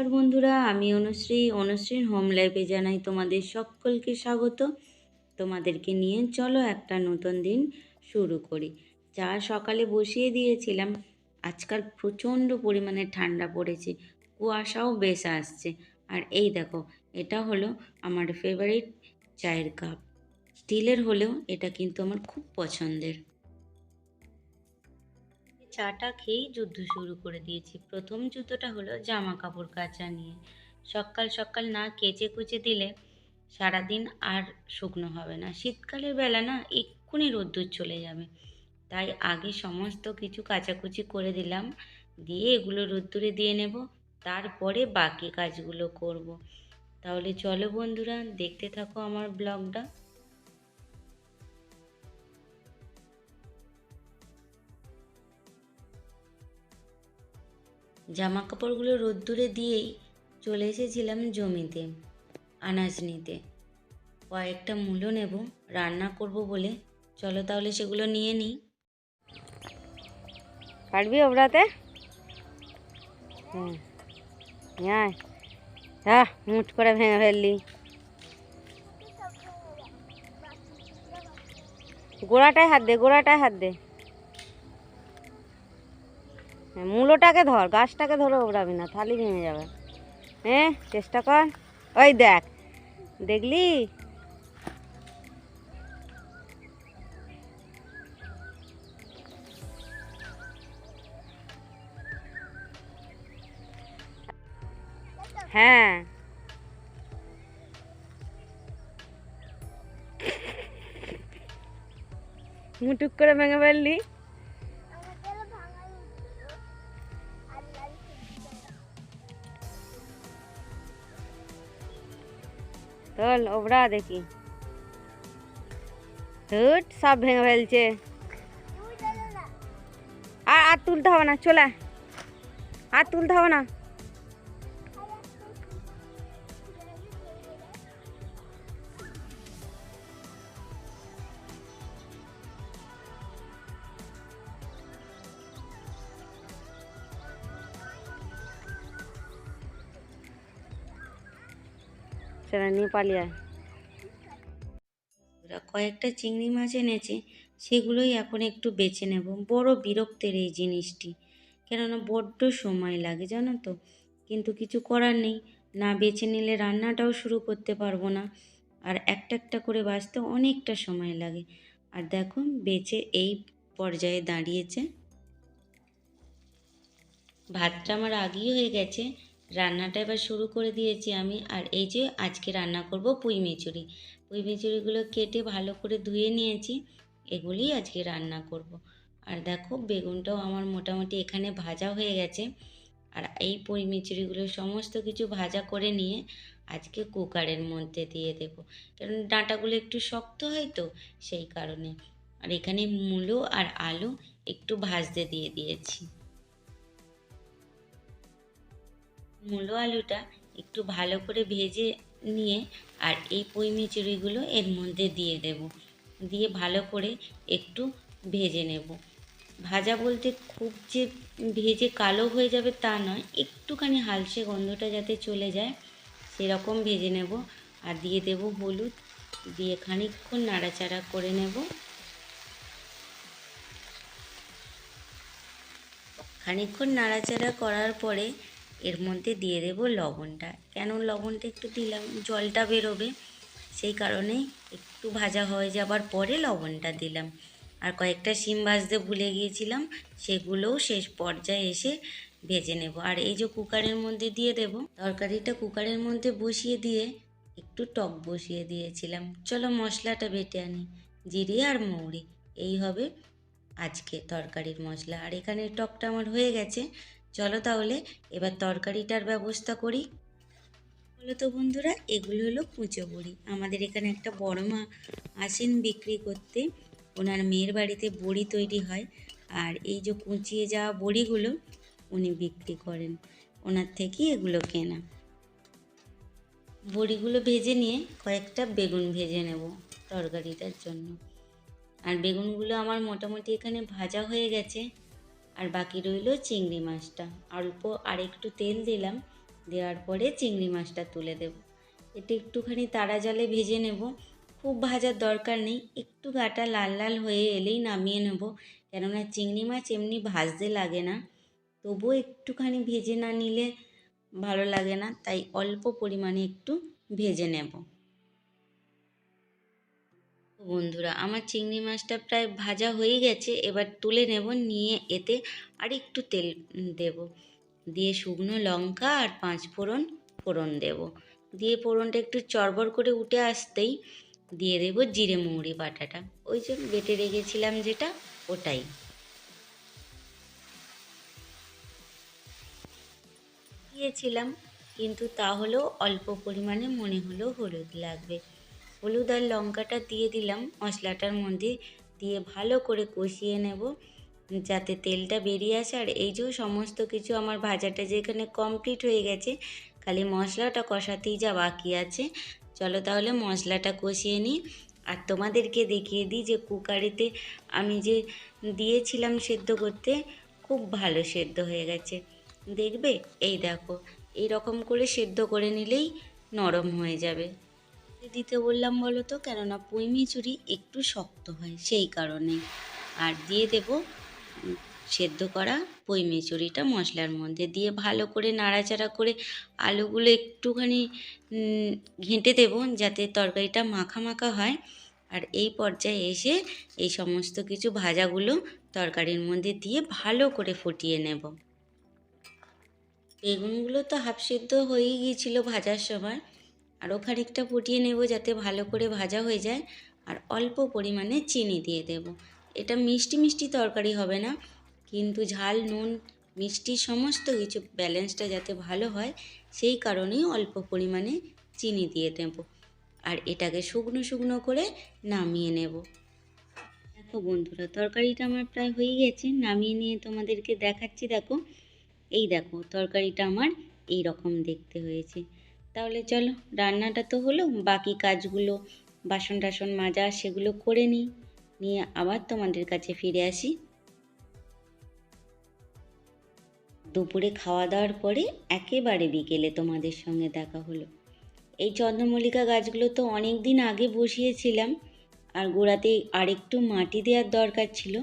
নমস্কার বন্ধুরা, আমি অনুশ্রী। অনুশ্রীর হোম লাইফে জানাই তোমাদের সকলকে স্বাগত। তোমাদেরকে নিয়ে চলো একটা নতুন দিন শুরু করি। চা সকালে বসিয়ে দিয়েছিলাম, আজকাল প্রচণ্ড পরিমাণে ঠান্ডা পড়েছে, কুয়াশাও বেশ আসছে। আর এই দেখো, এটা হলো আমার ফেভারিট চায়ের কাপ স্টিলের হলেও এটা কিন্তু আমার খুব পছন্দের। চাটা খেয়েই যুদ্ধ শুরু করে দিয়েছি। প্রথম যুদ্ধটা হলো জামা কাপড় কাচা নিয়ে। সকাল সকাল না কেচে কুচে দিলে সারাদিন আর শুকনো হবে না। শীতকালের বেলা না এক্ষুনি রোদ্দুর চলে যাবে। তাই আগে সমস্ত কিছু কাচাকুচি করে দিলাম। দিয়ে এগুলো রোদ্দুরে দিয়ে নেব। তারপরে বাকি কাজগুলো করব। তাহলে চলো বন্ধুরা, দেখতে থাকো আমার ব্লগটা। জামা কাপড়গুলো রোদ্দুরে দিয়েই চলে এসেছিলাম জমিতে, আনাজ নিতে। কয়েকটা মূলো নেব, রান্না করব বলে। চলো তাহলে সেগুলো নিয়ে নিই। পারবি ওবরাতে হ্যাঁ হ্যাঁ মুঠ করে ভেঙে ফেললি। গোড়াটায় হাত দে, গোড়াটায় হাত দে। মূলোটাকে ধর, গাছটাকে ধরে ওবরাবি না, থালি ভেঙে যাবে। হ্যাঁ চেষ্টা কর। ওই দেখ, দেখলি? হ্যাঁ। মুটুক করে ভেঙে ফেললি? চল ওবরা দেখি ধুট সব ভেঙে ফেলছে আর আর তুলতে হবে না চলে আর তুলতে হবে না চলে নিয়ে পালিয়ে ওরা কয়েকটা চিংড়ি মাছ এনেছে, সেগুলোই এখন একটু বেছে নেব। বড় বিরক্তের এই জিনিসটি। কেননা বড্ড সময় লাগে, জানো তো। কিন্তু কিছু করার নেই। না বেছে নিলে রান্নাটাও শুরু করতে পারব না। আর একটা একটা করে বাছতে অনেকটা সময় লাগে। আর দেখো, বেছে এই পর্যায়ে দাঁড়িয়েছে। ভাতটা আমার আগেই হয়ে গেছে। রান্নাটা এবার শুরু করে দিয়েছি আমি। আর এই যে আজকে রান্না করব পুঁই মেচুরি পুঁই মেচুরিগুলো কেটে ভালো করে ধুয়ে নিয়েছি। এগুলি আজকে রান্না করব। আর দেখো বেগুনটাও আমার মোটামুটি এখানে ভাজা হয়ে গেছে। আর এই পুঁই মিচুরিগুলো সমস্ত কিছু ভাজা করে নিয়ে আজকে কুকারের মধ্যে দিয়ে দেব। কারণ ডাঁটাগুলো একটু শক্ত হয় তো সেই কারণে। আর এখানে মূলো আর আলু একটু ভাজতে দিয়ে দিয়েছি। মূলো আলুটা একটু ভালো করে ভেজে নিয়ে আর এই পুঁই এর মধ্যে দিয়ে দেব। দিয়ে ভালো করে একটু ভেজে নেব। ভাজা বলতে খুব যে ভেজে কালো হয়ে যাবে তা নয়, একটুখানি হালসে গন্ধটা যাতে চলে যায় সেরকম ভেজে নেব। আর দিয়ে দেব হলুদ, দিয়ে খানিকক্ষণ নাড়াচাড়া করে নেব। খানিকক্ষণ নাড়াচাড়া করার পরে এর মধ্যে দিয়ে দেব লবণটা। কেন লবণটা একটু দিলাম? জলটা বেরোবে। সেই কারণে একটু ভাজা হয়ে যাবার পরে লবণটা দিলাম। আর কয়েকটা শিম ভাজতে ভুলে গিয়েছিলাম, সেগুলোও শেষ পর্যায়ে এসে ভেজে নেব। আর এই যে কুকারের মধ্যে দিয়ে দেব, তরকারিটা কুকারের মধ্যে বসিয়ে দিয়ে একটু টক বসিয়ে দিয়েছিলাম। চলো মশলাটা বেটে আনি, জিরে আর মৌরি। এই হবে আজকে তরকারির মশলা। আর এখানে টকটা আমার হয়ে গেছে। চলো তাহলে এবার তরকারিটার ব্যবস্থা করি। বলো তো বন্ধুরা, এগুলো হলো কুঁচো বড়ি। আমাদের এখানে একটা বড় মা আসেন বিক্রি করতে। ওনার মেয়ের বাড়িতে বড়ি তৈরি হয় আর এই যে কুচিয়ে যাওয়া বড়িগুলো উনি বিক্রি করেন। ওনার থেকেই এগুলো কেনা। বড়িগুলো ভেজে নিয়ে কয়েকটা বেগুন ভেজে নেব তরকারিটার জন্য। আর বেগুনগুলো আমার মোটামুটি এখানে ভাজা হয়ে গেছে। আর বাকি রইল চিংড়ি মাছটা। অল্প আর একটু তেল দিলাম, দেওয়ার পরে চিংড়ি মাছটা তুলে দেব। এটা একটুখানি তারা জলে ভেজে নেব। খুব ভাজার দরকার নেই, একটু গাটা লাল লাল হয়ে এলেই নামিয়ে নেব। কেননা চিংড়ি মাছ এমনি ভাজতে লাগে না। তবুও একটুখানি ভেজে না নিলে ভালো লাগে না, তাই অল্প পরিমাণে একটু ভেজে নেব। বন্ধুরা, আমার চিংড়ি মাছটা প্রায় ভাজা হয়ে গেছে, এবার তুলে নেব, নিয়ে এতে আর একটু তেল দেব। দিয়ে শুকনো লঙ্কা আর পাঁচ ফোড়ন ফোড়ন দেব। দিয়ে ফোড়নটা একটু চড়বড় করে উঠে আসতেই দিয়ে দেব জিরে মৌরি বাটাটা। ওই যে বেটে রেখেছিলাম যেটা, ওটাই। দিয়েছিলাম, কিন্তু তাহলেও অল্প পরিমাণে মনে হলো হলুদ লাগবে। হলুদ আর লঙ্কাটা দিয়ে দিলাম, মশলাটার মধ্যে দিয়ে ভালো করে কষিয়ে নেব যাতে তেলটা বেরিয়ে আসে। আর এই যে সমস্ত কিছু আমার ভাজাটা যেখানে কমপ্লিট হয়ে গেছে, খালি মশলাটা কষাতেই যা বাকি আছে। চলো তাহলে মশলাটা কষিয়ে নিই। আর তোমাদেরকে দেখিয়ে দিই যে কুকারিতে আমি যে দিয়েছিলাম সেদ্ধ করতে, খুব ভালো সেদ্ধ হয়ে গেছে। দেখবে? এই দেখো এই রকম করে সেদ্ধ করে নিলেই নরম হয়ে যাবে। দিতে বললাম বলো তো, কেননা পুঁই মিচুরি একটু শক্ত হয় সেই কারণে। আর দিয়ে দেব সেদ্ধ করা পুঁই মিচুরিটা মশলার মধ্যে দিয়ে ভালো করে নাড়াচাড়া করে আলুগুলো একটুখানি ঘেঁটে দেবো যাতে তরকারিটা মাখা মাখা হয়। আর এই পর্যায়ে এসে এই সমস্ত কিছু ভাজাগুলো তরকারির মধ্যে দিয়ে ভালো করে ফুটিয়ে নেব। বেগুনগুলো তো হাফ সেদ্ধ হয়েই গিয়েছিল ভাজার সময়। আরও খানিকটা ফুটিয়ে নেব যাতে ভালো করে ভাজা হয়ে যায়। আর অল্প পরিমাণে চিনি দিয়ে দেব। এটা মিষ্টি মিষ্টি তরকারি হবে না, কিন্তু ঝাল, নুন, মিষ্টি সমস্ত কিছু ব্যালেন্সটা যাতে ভালো হয়, সেই কারণেই অল্প পরিমাণে চিনি দিয়ে দেব। আর এটাকে শুকনো শুকনো করে নামিয়ে নেব। দেখো বন্ধুরা, তরকারিটা আমার প্রায় হয়ে গেছে, নামিয়ে নিয়ে তোমাদেরকে দেখাচ্ছি। দেখো, এই দেখো, তরকারিটা আমার এই রকম দেখতে হয়েছে। তাহলে চলো, রান্নাটা তো হলো, বাকি কাজগুলো বাসন টাসন মাজা, সেগুলো করে নিই। নিয়ে আবার তোমাদের কাছে ফিরে আসি। দুপুরে খাওয়া দাওয়ার পরে একেবারে বিকেলে তোমাদের সঙ্গে দেখা হলো। এই চন্দ্রমল্লিকা গাছগুলো তো অনেক দিন আগে বসিয়েছিলাম, আর গোড়াতে আরেকটু মাটি দেওয়ার দরকার ছিল,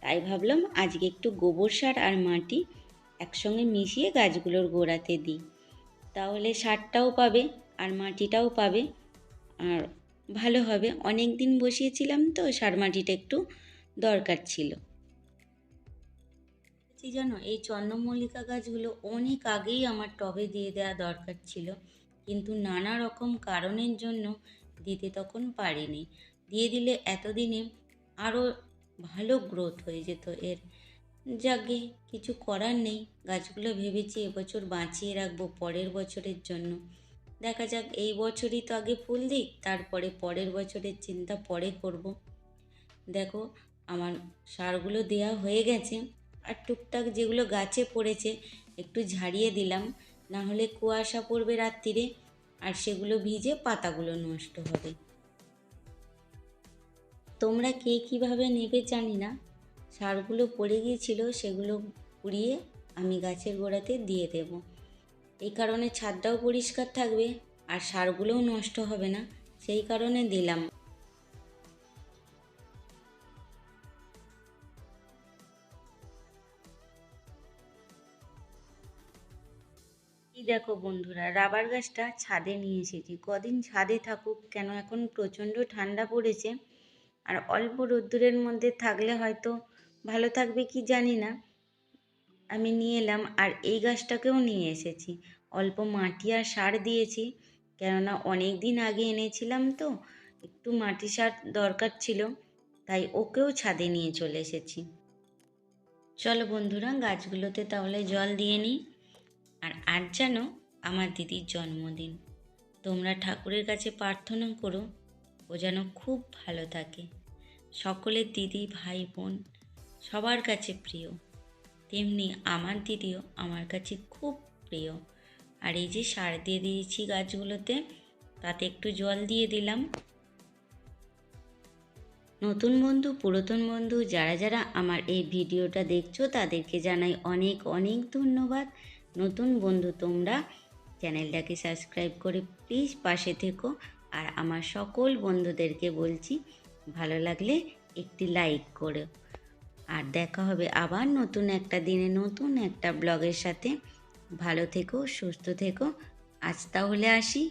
তাই ভাবলাম আজকে একটু গোবর সার আর মাটি একসঙ্গে মিশিয়ে গাছগুলোর গোড়াতে দিই। তাহলে সারটাও পাবে আর মাটিটাও পাবে আর ভালো হবে। অনেক দিন বসিয়েছিলাম তো, সার মাটিটা একটু দরকার ছিল। জানো, এই চন্দ্রমল্লিকা গাছগুলো অনেক আগেই আমার টবে দিয়ে দেওয়া দরকার ছিল। কিন্তু নানা রকম কারণের জন্য দিতে তখন পারিনি। দিয়ে দিলে এতদিনে আরও ভালো গ্রোথ হয়ে যেত এর যাকে কিছু করার নেই। গাছগুলো ভেবেছি এবছর বাঁচিয়ে রাখব পরের বছরের জন্য। দেখা যাক, এই বছরই তো আগে ফুল দিক তারপরে পরের বছরের চিন্তা পরে করব। দেখো, আমার সারগুলো দেওয়া হয়ে গেছে। আর টুকটাক যেগুলো গাছে পড়েছে, একটু ঝাড়িয়ে দিলাম। না হলে কুয়াশা পড়বে রাত্রিরে, আর সেগুলো ভিজে পাতাগুলো নষ্ট হবে। তোমরা কে কীভাবে নেবে জানি না। সারগুলো পড়ে গিয়েছিল, সেগুলো পুড়িয়ে আমি গাছের গোড়াতে দিয়ে দেব। এই কারণে ছাদটাও পরিষ্কার থাকবে আর সারগুলোও নষ্ট হবে না, সেই কারণে দিলাম। দেখো বন্ধুরা, রাবার গাছটা ছাদে নিয়ে এসেছি। কদিন ছাদে থাকুক, কেন এখন প্রচণ্ড ঠান্ডা পড়েছে। আর অল্প রোদ্দুরের মধ্যে থাকলে হয়তো ভালো থাকবে কি জানি না। আমি নিয়ে এলাম আর এই গাছটাকেও নিয়ে এসেছি। অল্প মাটি আর সার দিয়েছি। কেননা অনেক দিন আগে এনেছিলাম তো, একটু মাটি সার দরকার ছিল, তাই ওকেও ছাদে নিয়ে চলে এসেছি। চলো বন্ধুরা, গাছগুলোতে তাহলে জল দিয়ে নিই। আর আজ যেন আমার দিদির জন্মদিন। তোমরা ঠাকুরের কাছে প্রার্থনা করো, ও যেন খুব ভালো থাকে। সকলের দিদি, ভাই, বোন সবার কাছে প্রিয়। তেমনি আমার দিদিও আমার কাছে খুব প্রিয়। আর এই যে সার দিয়ে দিয়েছি গাছগুলোতে, তাতে একটু জল দিয়ে দিলাম। নতুন বন্ধু, পুরাতন বন্ধু, যারা যারা আমার এই ভিডিওটা দেখছ, তাদেরকে জানাই অনেক অনেক ধন্যবাদ। নতুন বন্ধু তোমরা, চ্যানেলটাকে সাবস্ক্রাইব করে প্লিজ পাশে থেকো। আর আমার সকল বন্ধুদেরকে বলছি, ভালো লাগলে একটি লাইক করো। আর দেখা হবে আবার নতুন একটা দিনে, নতুন একটা ব্লগের সাথে। ভালো থেকো, সুস্থ থেকো। আজ তাহলে আসি।